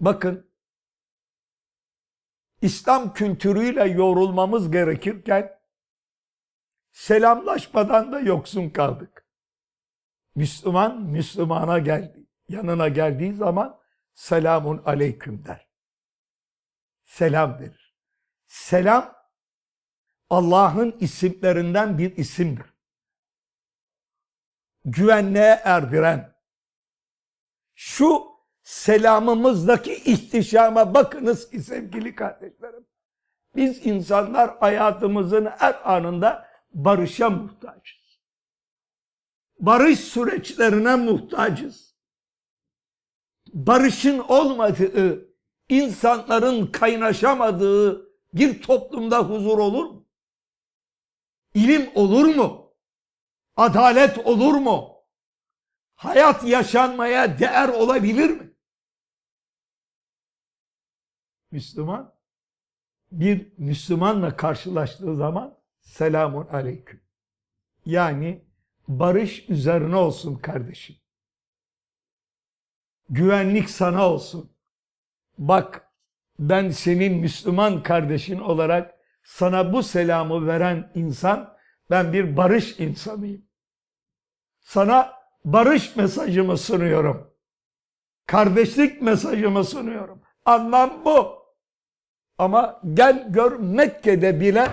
Bakın İslam kültürüyle yoğrulmamız gerekirken selamlaşmadan da yoksun kaldık. Müslüman Müslümana geldi. Yanına geldiği zaman selamun aleyküm der. Selam verir. Selam Allah'ın isimlerinden bir isimdir. Güvenliğe erdiren. Şu selamımızdaki ihtişama bakınız ki sevgili kardeşlerim. Biz insanlar hayatımızın her anında barışa muhtacız. Barış süreçlerine muhtacız. Barışın olmadığı, insanların kaynaşamadığı bir toplumda huzur olur mu? İlim olur mu? Adalet olur mu? Hayat yaşanmaya değer olabilir mi? Müslüman bir Müslümanla karşılaştığı zaman selamun aleyküm. Yani barış üzerine olsun kardeşim. Güvenlik sana olsun. Bak ben senin Müslüman kardeşin olarak sana bu selamı veren insan ben bir barış insanıyım. Sana barış mesajımı sunuyorum. Kardeşlik mesajımı sunuyorum. Anlam bu. Ama gel gör Mekke'de bile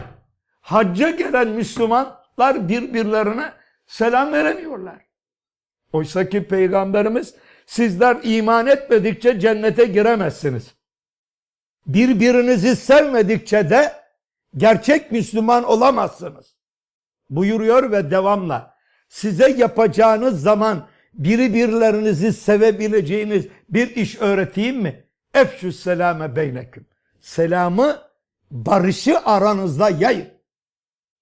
hacca gelen Müslümanlar birbirlerine selam veremiyorlar. Oysa ki Peygamberimiz sizler iman etmedikçe cennete giremezsiniz. Birbirinizi sevmedikçe de gerçek Müslüman olamazsınız. Buyuruyor ve devamla size yapacağınız zaman birbirlerinizi sevebileceğiniz bir iş öğreteyim mi? Efşü selame beyneküm. Selamı, barışı aranızda yayın.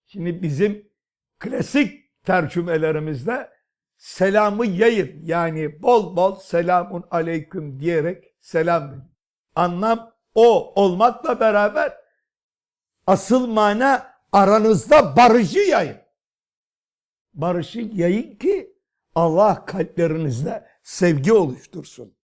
Şimdi bizim klasik tercümelerimizde selamı yayın. Yani bol bol selamun aleyküm diyerek selam. Anlam o olmakla beraber asıl mana aranızda barışı yayın. Barışı yayın ki Allah kalplerinizde sevgi oluştursun.